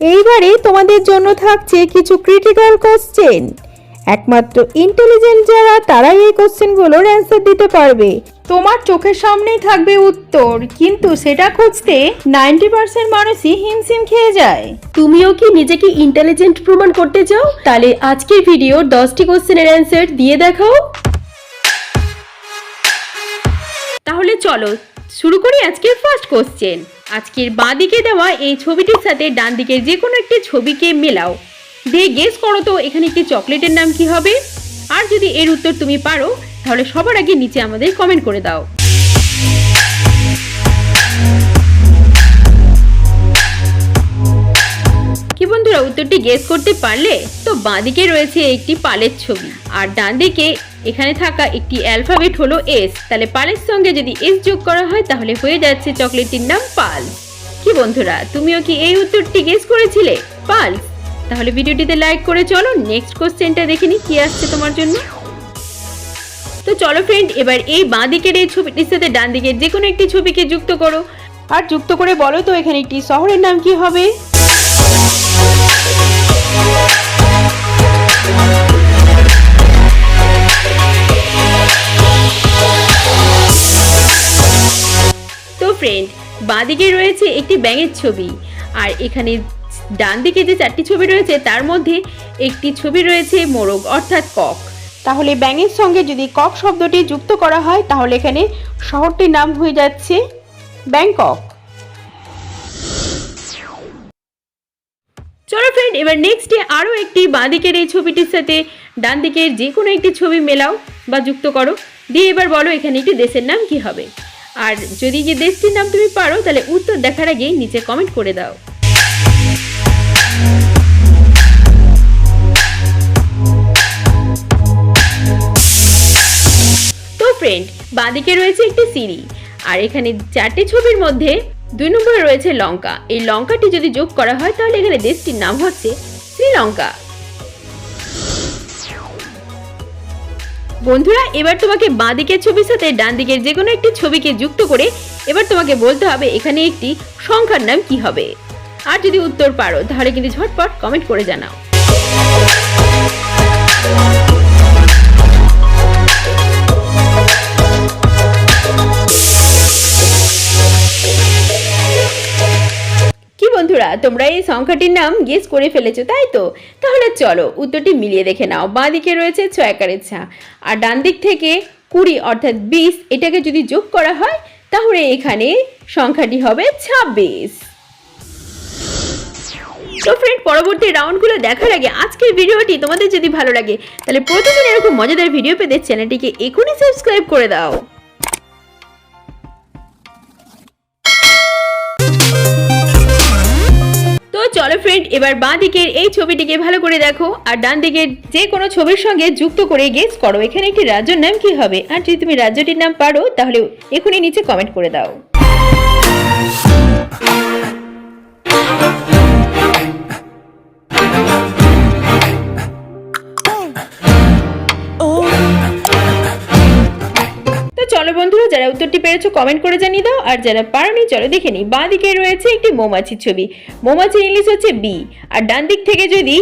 এইবারে তোমাদের জন্য থাকছে কিছু ক্রিটিক্যাল কোশ্চেন একমাত্র ইন্টেলিজেন্ট যারা, তারাই এই কোশ্চেনগুলোর অ্যান্সার দিতে পারবে। তোমার চোখের সামনেই থাকবে উত্তর, কিন্তু সেটা খুঁজতে নাইনটি পার্সেন্ট মানুষই হিমশিম খেয়ে যায়। তুমিও কি নিজেকে ইন্টেলিজেন্ট প্রমাণ করতে চাও? তাহলে আজকের ভিডিওর দশটি কোশ্চেনের অ্যান্সার দিয়ে দেখাও। তাহলে চলো, শুরু করি আজকের ফার্স্ট কোশ্চেন আজকের বাঁ দিকে দেওয়া এই ছবিটির সাথে ডান দিকের যে কোনো একটি ছবিকে মেলাও। দিয়ে গেস করো তো, এখানে একটি চকলেটের নাম কি হবে? আর যদি এর উত্তর তুমি পারো, তাহলে সবার আগে নিচে আমাদের কমেন্ট করে দাও। বন্ধুরা উত্তরটি গেস করতে পারলে, তো বাঁদিকে রয়েছে একটি পালের ছবি। আর ডান দিকে এখানে থাকা একটি অ্যালফাবেট হলো এস তাহলে পালের সঙ্গে যদি এস যোগ করা হয়, তাহলে হয়ে যাচ্ছে চকলেটটির নাম পাল। কি বন্ধুরা, তুমিও কি এই উত্তরটি গেস করেছিলে? পাল। তাহলে ভিডিওটিতে লাইক করে চলো নেক্সট কোশ্চেনটা দেখে নি কি আসছে তোমার জন্য। তো চলো ফ্রেন্ড এবার এই বাঁ দিকের এই ছবিটির সাথে ডান দিকের যে কোনো একটি ছবিকে যুক্ত করো। আর যুক্ত করে বলো তো এখানে একটি শহরের নাম কি হবে? ফ্রেন্ড বাঁদিকে রয়েছে একটি ব্যাঙের ছবি, আর এখানে ডান দিকে যে চারটি ছবি রয়েছে, তার মধ্যে একটি ছবি রয়েছে মোরগ অর্থাৎ কক। তাহলে ব্যাঙের সঙ্গে যদি কক শব্দটি যুক্ত করা হয়, তাহলে এখানে শহরটির নাম হয়ে যাচ্ছে ব্যাংকক। ফ্রেন্ড এবার নেক্সটে আরও একটি বাঁদিকের এই ছবিটির সাথে ডান দিকের যে কোনো একটি ছবি মেলাও বা যুক্ত করো। দিয়ে এবার বলো এখানে একটি দেশের নাম কি হবে? আর যদি যে দেশটির নাম তুমি পারো, তাহলে উত্তর দেখার আগেই নিচে কমেন্ট করে দাও। তো ফ্রেন্ড বাঁদিকে রয়েছে একটি সিঁড়ি, আর এখানে চারটি ছবির মধ্যে দুই নম্বরে রয়েছে লঙ্কা। এই লঙ্কাটি যদি যোগ করা হয়, তাহলে এখানে দেশটির নাম হচ্ছে শ্রীলঙ্কা। বন্ধুরা, এবার তোমাকে বাঁ দিকের ছবির সাথে ডান দিকের যে কোনো একটি ছবিকে যুক্ত করে এবার তোমাকে বলতে হবে এখানে একটি সংখ্যার নাম কি হবে। আর যদি উত্তর পারো, তাহলে কিন্তু ঝটপট কমেন্ট করে জানাও। তোমরা এই সংখ্যাটির নাম গেস করে ফেলেছো, তাই তো? তাহলে চলো, উত্তরটি মিলিয়ে দেখে নাও। বাঁ দিকে রয়েছে ছয় আকারের ছা। আর ডান দিক থেকে কুড়ি, অর্থাৎ বিশ, এটাকে যদি যোগ করা হয়, তাহলে এখানে সংখ্যাটি হবে ছাব্বিশ। তো ফ্রেন্ড পরবর্তী রাউন্ডগুলো দেখার আগে আজকের ভিডিওটি তোমাদের যদি ভালো লাগে, তাহলে প্রতিদিন এরকম মজাদার ভিডিও পেতে চ্যানেলটিকে এখনই সাবস্ক্রাইব করে দাও। তো চলো ফ্রেন্ড এবার বাঁ দিকের এই ছবিটিকে ভালো করে দেখো। আর ডান দিকের যে কোনো ছবির সঙ্গে যুক্ত করে গেস করো, এখানে একটি রাজ্যের নাম কি হবে? আর যদি তুমি রাজ্যটির নাম পারো, তাহলে এখনই নিচে কমেন্ট করে দাও। বন্ধুরা, যারা উত্তরটি পেরেছ কমেন্ট করে জানিয়ে দাও। আর যারা পারোনি, চলো দেখে নিই। বাঁ দিকে রয়েছে একটি মৌমাছির ছবি। মৌমাছির ইংলিশ হচ্ছে বি আর ডান দিক থেকে যদি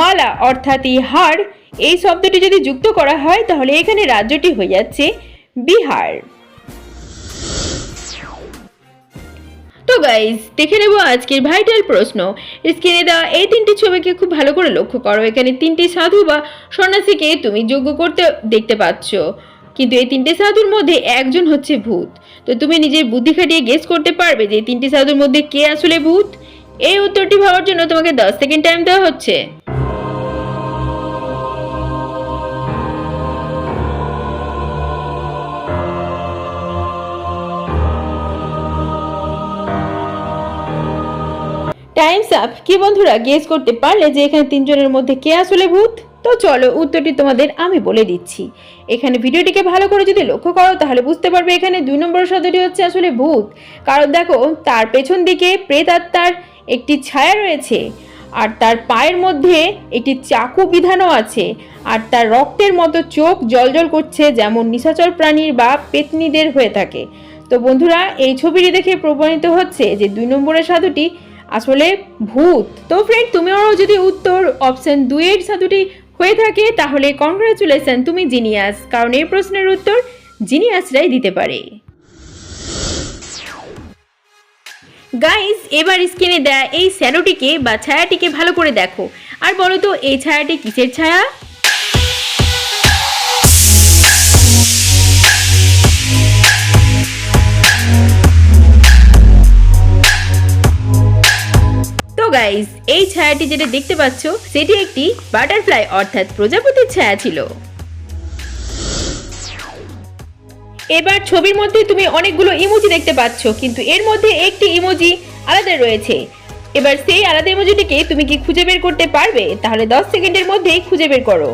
মালা, অর্থাৎ এই হাড়, এই শব্দটি যদি যুক্ত করা হয়, তাহলে এখানে রাজ্যটি হয়ে যাচ্ছে বিহার। তো গাইজ দেখে নেব আজকের ভাইটাল প্রশ্ন। স্ক্রিনে দেওয়া এই তিনটি ছবিকে খুব ভালো করে লক্ষ্য করো। এখানে তিনটি সাধু বা সন্ন্যাসীকে তুমি যোগ্য করতে দেখতে পাচ্ছ। কিন্তু এই তিনটে সাধুর মধ্যে একজন হচ্ছে ভূত। তো তুমি নিজের বুদ্ধি খাটিয়ে গেস করতে পারবে যে এই তিনটি সাধুর মধ্যে কে আসলে ভূত? এই উত্তরটি ভাবার জন্য তোমাকে দশ সেকেন্ড টাইম দেওয়া হচ্ছে। টাইমস আপ কি বন্ধুরা গেস করতে পারলে যে এখানে তিনজনের মধ্যে কে আসলে ভূত? তো চলো উত্তরটি তোমাদের আমি বলে দিচ্ছি। এখানে ভিডিওটিকে ভালো করে যদি লক্ষ্য করো, তাহলে বুঝতে পারবে এখানে দুই নম্বর শব্দটি হচ্ছে আসলে ভূত। কারণ দেখো, তার পেছন দিকে প্রেতাত্মার একটি ছায়া রয়েছে, আর তার পায়ের মধ্যে একটি চাকু বিধানো আছে, আর তার রক্তের মতো চোখ জলজল করছে যেমন নিশাচর প্রাণীর বা পেতনিদের হয়ে থাকে। তো বন্ধুরা, এই ছবিটি দেখে প্রমাণিত হচ্ছে যে দুই নম্বরের সাধুটি আসলে ভূত। তো ফ্রেন্ড তুমিও যদি উত্তর অপশন দুইয়ের সাথে হয়ে থাকে, তাহলে কনগ্রাচুলেশন তুমি জিনিয়াস কারণ এই প্রশ্নের উত্তর জিনিয়াসরাই দিতে পারে। গাইস এবার স্ক্রিনে দেয়া এই স্যালোটিকে বা ছায়াটিকে ভালো করে দেখো। আর বলো তো, এই ছায়াটি কিসের ছায়া? গাইস এই ছায়াটি যেটা দেখতে পাচ্ছ, সেটি একটি বাটারফ্লাই অর্থাৎ প্রজাপতির ছায়া ছিল। এবার ছবির মধ্যে তুমি অনেকগুলো ইমোজি দেখতে পাচ্ছ, কিন্তু এর মধ্যে একটি ইমোজি আলাদা রয়েছে। এবার সেই আলাদা ইমোজিটিকে তুমি কি খুঁজে বের করতে পারবে? তাহলে 10 সেকেন্ডের মধ্যেই খুঁজে বের করো।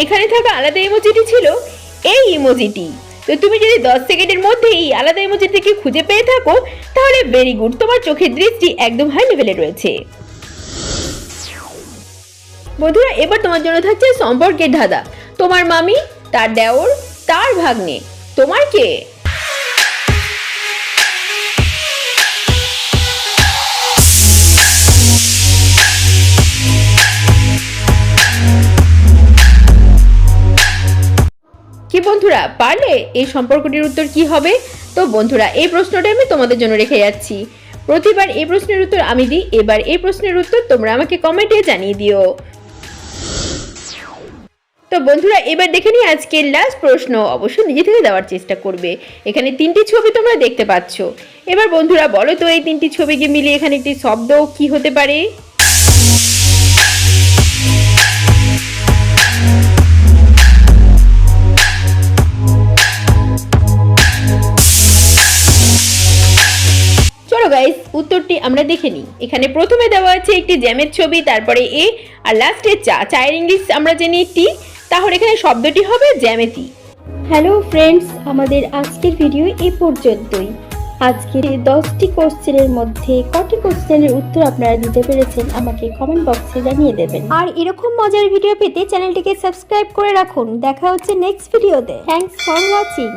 এখানে থাকা আলাদা ইমোজিটি ছিল এই ইমোজিটি তো তুমি যদি 10 সেকেন্ডের মধ্যে এই আলাদা ইমোজিটিকে খুঁজে পেয়ে থাকো, তাহলে ভেরি গুড তোমার চোখের দৃষ্টি একদম হাই লেভেলে রয়েছে। বন্ধুরা, এবার তোমার জন্য থাকছে সম্পর্কের ধাঁধা। তোমার মামি, তার দেওর, তার ভাগ্নে। তোমার কে? বন্ধুরা, পারলে এই সম্পর্কটির উত্তর কি হবে? তো বন্ধুরা, এই প্রশ্নটা আমি তোমাদের জন্য রেখে যাচ্ছি। প্রতিবার এই প্রশ্নের উত্তর আমি দিই, এবার এই প্রশ্নের উত্তর তোমরা আমাকে কমেন্টে জানিয়ে দিও। তো বন্ধুরা, এবার দেখে নিই আজকের লাস্ট প্রশ্ন। অবশ্যই নিজে থেকে দেওয়ার চেষ্টা করবে। এখানে তিনটি ছবি তোমরা দেখতে পাচ্ছ। এবার বন্ধুরা, বলো তো এই তিনটি ছবিকে মিলিয়ে এখানে একটি শব্দ কি হতে পারে? গাইস উত্তরটি আমরা দেখে নিই। এখানে প্রথমে দেওয়া আছে একটি জ্যামের ছবি তারপরে এ আর লাস্টে চা। চায়ের ইংলিশ আমরা জানি টি তাহলে এখানে শব্দটি হবে জ্যামিতি। হ্যালো ফ্রেন্ডস আমাদের আজকের ভিডিও এ পর্যন্তই। আজকের এই দশটি কোশ্চেনের মধ্যে কটি কোশ্চেনের উত্তর আপনারা দিতে পেরেছেন আমাকে কমেন্ট বক্সে জানিয়ে দেবেন। আর এরকম মজার ভিডিও পেতে চ্যানেলটিকে সাবস্ক্রাইব করে রাখুন। দেখা হচ্ছে নেক্সট ভিডিওতে থ্যাঙ্কস ফর ওয়াচিং